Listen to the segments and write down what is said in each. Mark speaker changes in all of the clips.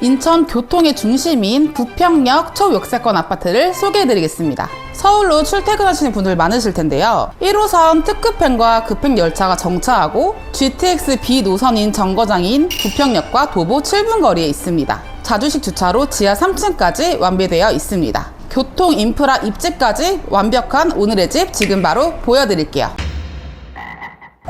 Speaker 1: 인천 교통의 중심인 부평역 초역세권 아파트를 소개해드리겠습니다. 서울로 출퇴근하시는 분들 많으실 텐데요. 1호선 특급행과 급행열차가 정차하고 GTX B 노선인 정거장인 부평역과 도보 7분 거리에 있습니다. 자주식 주차로 지하 3층까지 완비되어 있습니다. 교통 인프라 입지까지 완벽한 오늘의 집 지금 바로 보여드릴게요.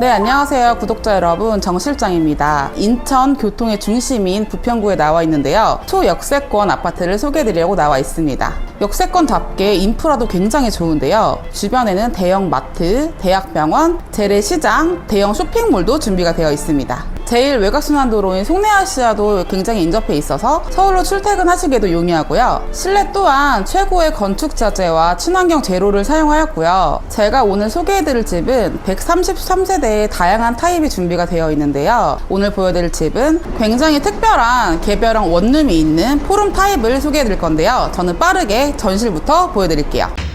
Speaker 1: 네, 안녕하세요. 구독자 여러분. 정 실장입니다. 인천 교통의 중심인 부평구에 나와 있는데요. 초역세권 아파트를 소개해드리려고 나와 있습니다. 역세권답게 인프라도 굉장히 좋은데요. 주변에는 대형 마트, 대학병원, 재래시장, 대형 쇼핑몰도 준비가 되어 있습니다. 제일 외곽순환도로인 송내아시아도 굉장히 인접해 있어서 서울로 출퇴근하시기에도 용이하고요. 실내 또한 최고의 건축 자재와 친환경 재료를 사용하였고요. 제가 오늘 소개해드릴 집은 133세대의 다양한 타입이 준비가 되어 있는데요. 오늘 보여드릴 집은 굉장히 특별한 개별형 원룸이 있는 포룸 타입을 소개해드릴 건데요. 저는 빠르게 전실부터 보여드릴게요.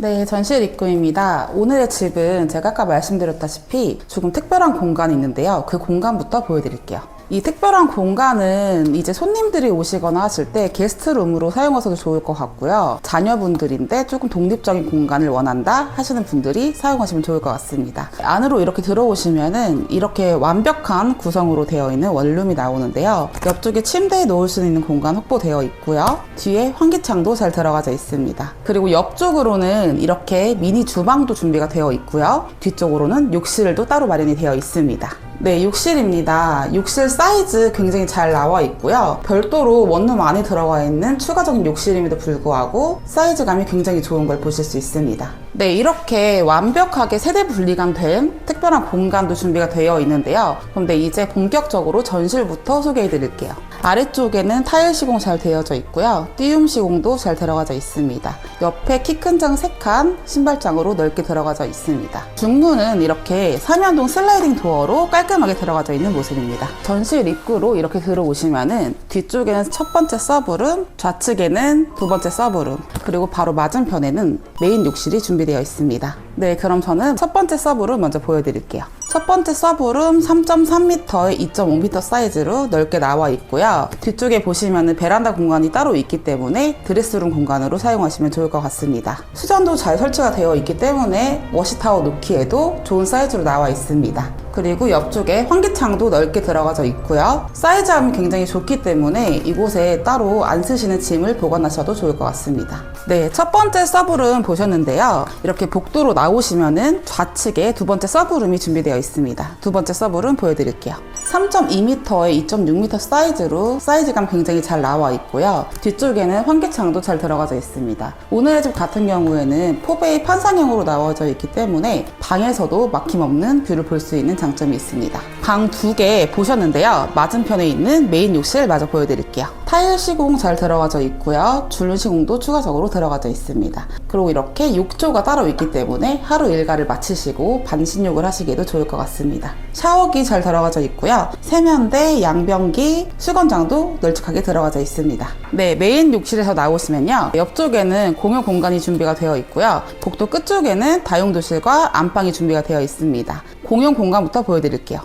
Speaker 1: 네, 전실 입구입니다. 오늘의 집은 제가 아까 말씀드렸다시피 조금 특별한 공간이 있는데요. 그 공간부터 보여드릴게요. 이 특별한 공간은 이제 손님들이 오시거나 하실 때 게스트룸으로 사용하셔도 좋을 것 같고요. 자녀분들인데 조금 독립적인 공간을 원한다 하시는 분들이 사용하시면 좋을 것 같습니다. 안으로 이렇게 들어오시면은 이렇게 완벽한 구성으로 되어 있는 원룸이 나오는데요. 옆쪽에 침대에 놓을 수 있는 공간 확보되어 있고요. 뒤에 환기창도 잘 들어가져 있습니다. 그리고 옆쪽으로는 이렇게 미니 주방도 준비가 되어 있고요. 뒤쪽으로는 욕실도 따로 마련이 되어 있습니다. 네, 욕실입니다. 욕실 사이즈 굉장히 잘 나와 있고요. 별도로 원룸 안에 들어가 있는 추가적인 욕실임에도 불구하고 사이즈감이 굉장히 좋은 걸 보실 수 있습니다. 네, 이렇게 완벽하게 세대 분리가 된 특별한 공간도 준비가 되어 있는데요. 그런데 이제 본격적으로 전실부터 소개해 드릴게요. 아래쪽에는 타일 시공 잘 되어져 있고요. 띄움 시공도 잘 들어가져 있습니다. 옆에 키 큰 장 3칸 신발장으로 넓게 들어가져 있습니다. 중문은 이렇게 삼연동 슬라이딩 도어로 깔끔하게 들어가져 있는 모습입니다. 전실 입구로 이렇게 들어오시면은 뒤쪽에는 첫 번째 서브룸, 좌측에는 두 번째 서브룸, 그리고 바로 맞은편에는 메인 욕실이 준비되어 있습니다. 네, 그럼 저는 첫 번째 서브룸 먼저 보여드릴게요. 첫 번째 서브룸 3.3m의 2.5m 사이즈로 넓게 나와 있고요. 뒤쪽에 보시면 베란다 공간이 따로 있기 때문에 드레스룸 공간으로 사용하시면 좋을 것 같습니다. 수전도 잘 설치가 되어 있기 때문에 워시타워 놓기에도 좋은 사이즈로 나와 있습니다. 그리고 옆쪽에 환기창도 넓게 들어가져 있고요. 사이즈감이 굉장히 좋기 때문에 이곳에 따로 안 쓰시는 짐을 보관하셔도 좋을 것 같습니다. 네, 첫 번째 서브룸 보셨는데요. 이렇게 복도로 나오시면은 좌측에 두 번째 서브룸이 준비되어 있습니다. 두 번째 서브룸 보여드릴게요. 3.2m의 2.6m 사이즈로 사이즈감 굉장히 잘 나와 있고요. 뒤쪽에는 환기창도 잘 들어가져 있습니다. 오늘의 집 같은 경우에는 포베이 판상형으로 나와져 있기 때문에 방에서도 막힘없는 뷰를 볼 수 있는 장점이 있습니다. 방 두 개 보셨는데요. 맞은편에 있는 메인 욕실 마저 보여드릴게요. 타일 시공 잘 들어가져 있고요. 줄눈 시공도 추가적으로 들어가져 있습니다. 그리고 이렇게 욕조가 따로 있기 때문에 하루 일과를 마치시고 반신욕을 하시기에도 좋을 것 같습니다. 샤워기 잘 들어가져 있고요. 세면대, 양변기, 수건장도 널찍하게 들어가져 있습니다. 네, 메인 욕실에서 나오시면요. 옆쪽에는 공용 공간이 준비가 되어 있고요. 복도 끝쪽에는 다용도실과 안방이 준비가 되어 있습니다. 공용 공간부터 보여드릴게요.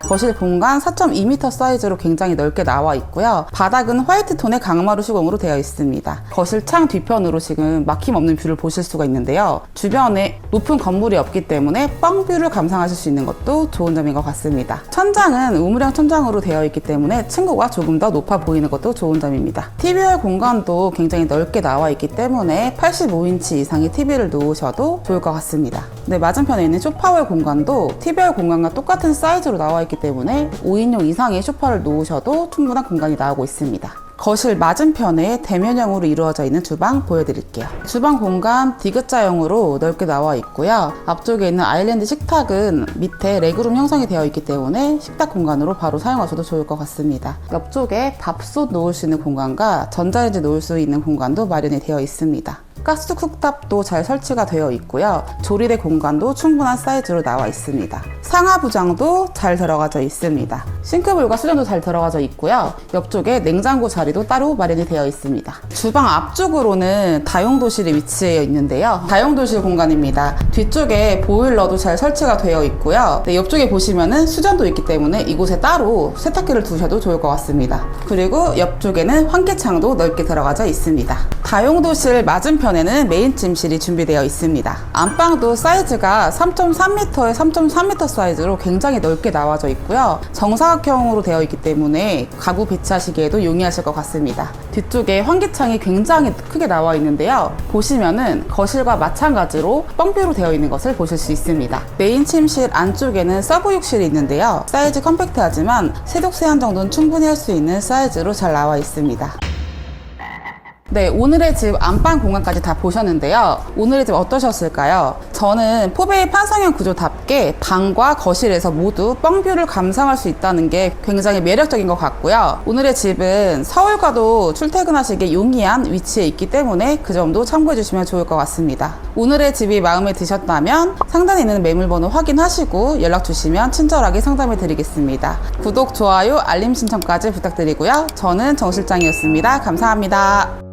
Speaker 1: 거실 공간 4.2m 사이즈로 굉장히 넓게 나와 있고요. 바닥은 화이트 톤의 강마루 시공으로 되어 있습니다. 거실 창 뒤편으로 지금 막힘없는 뷰를 보실 수가 있는데요. 주변에 높은 건물이 없기 때문에 뻥뷰를 감상하실 수 있는 것도 좋은 점인 것 같습니다. 천장은 우물형 천장으로 되어 있기 때문에 층고가 조금 더 높아 보이는 것도 좋은 점입니다. TVR 공간도 굉장히 넓게 나와 있기 때문에 85인치 이상의 TV를 놓으셔도 좋을 것 같습니다. 네, 맞은편에 있는 소파월 공간도 TVR 공간과 똑같은 사이즈로 나와 있기 때문에 5인용 이상의 소파를 놓으셔도 충분한 공간이 나오고 있습니다. 거실 맞은편에 대면형으로 이루어져 있는 주방 보여드릴게요. 주방 공간 디귿자형으로 넓게 나와 있고요. 앞쪽에 있는 아일랜드 식탁은 밑에 레그룸 형성이 되어 있기 때문에 식탁 공간으로 바로 사용하셔도 좋을 것 같습니다. 옆쪽에 밥솥 놓을 수 있는 공간과 전자레인지 놓을 수 있는 공간도 마련이 되어 있습니다. 가스 쿡탑도 잘 설치가 되어 있고요. 조리대 공간도 충분한 사이즈로 나와 있습니다. 상하 부장도 잘 들어가져 있습니다. 싱크볼과 수전도 잘 들어가져 있고요. 옆쪽에 냉장고 자리도 따로 마련이 되어 있습니다. 주방 앞쪽으로는 다용도실이 위치해 있는데요. 다용도실 공간입니다. 뒤쪽에 보일러도 잘 설치가 되어 있고요. 네, 옆쪽에 보시면은 수전도 있기 때문에 이곳에 따로 세탁기를 두셔도 좋을 것 같습니다. 그리고 옆쪽에는 환기창도 넓게 들어가져 있습니다. 다용도실 맞은편 에는 메인 침실이 준비되어 있습니다. 안방도 사이즈가 3.3m에 3.3m 사이즈로 굉장히 넓게 나와져 있고요. 정사각형으로 되어 있기 때문에 가구 배치하시기에도 용이하실 것 같습니다. 뒤쪽에 환기창이 굉장히 크게 나와 있는데요. 보시면은 거실과 마찬가지로 뻥뷰로 되어 있는 것을 보실 수 있습니다. 메인 침실 안쪽에는 서브욕실이 있는데요. 사이즈 컴팩트하지만 세독 세안 정도는 충분히 할 수 있는 사이즈로 잘 나와 있습니다. 네, 오늘의 집 안방 공간까지 다 보셨는데요. 오늘의 집 어떠셨을까요? 저는 포베이 판상형 구조답게 방과 거실에서 모두 뻥뷰를 감상할 수 있다는 게 굉장히 매력적인 것 같고요. 오늘의 집은 서울과도 출퇴근하시기에 용이한 위치에 있기 때문에 그 점도 참고해 주시면 좋을 것 같습니다. 오늘의 집이 마음에 드셨다면 상단에 있는 매물번호 확인하시고 연락 주시면 친절하게 상담해 드리겠습니다. 구독, 좋아요, 알림 신청까지 부탁드리고요. 저는 정 실장이었습니다. 감사합니다.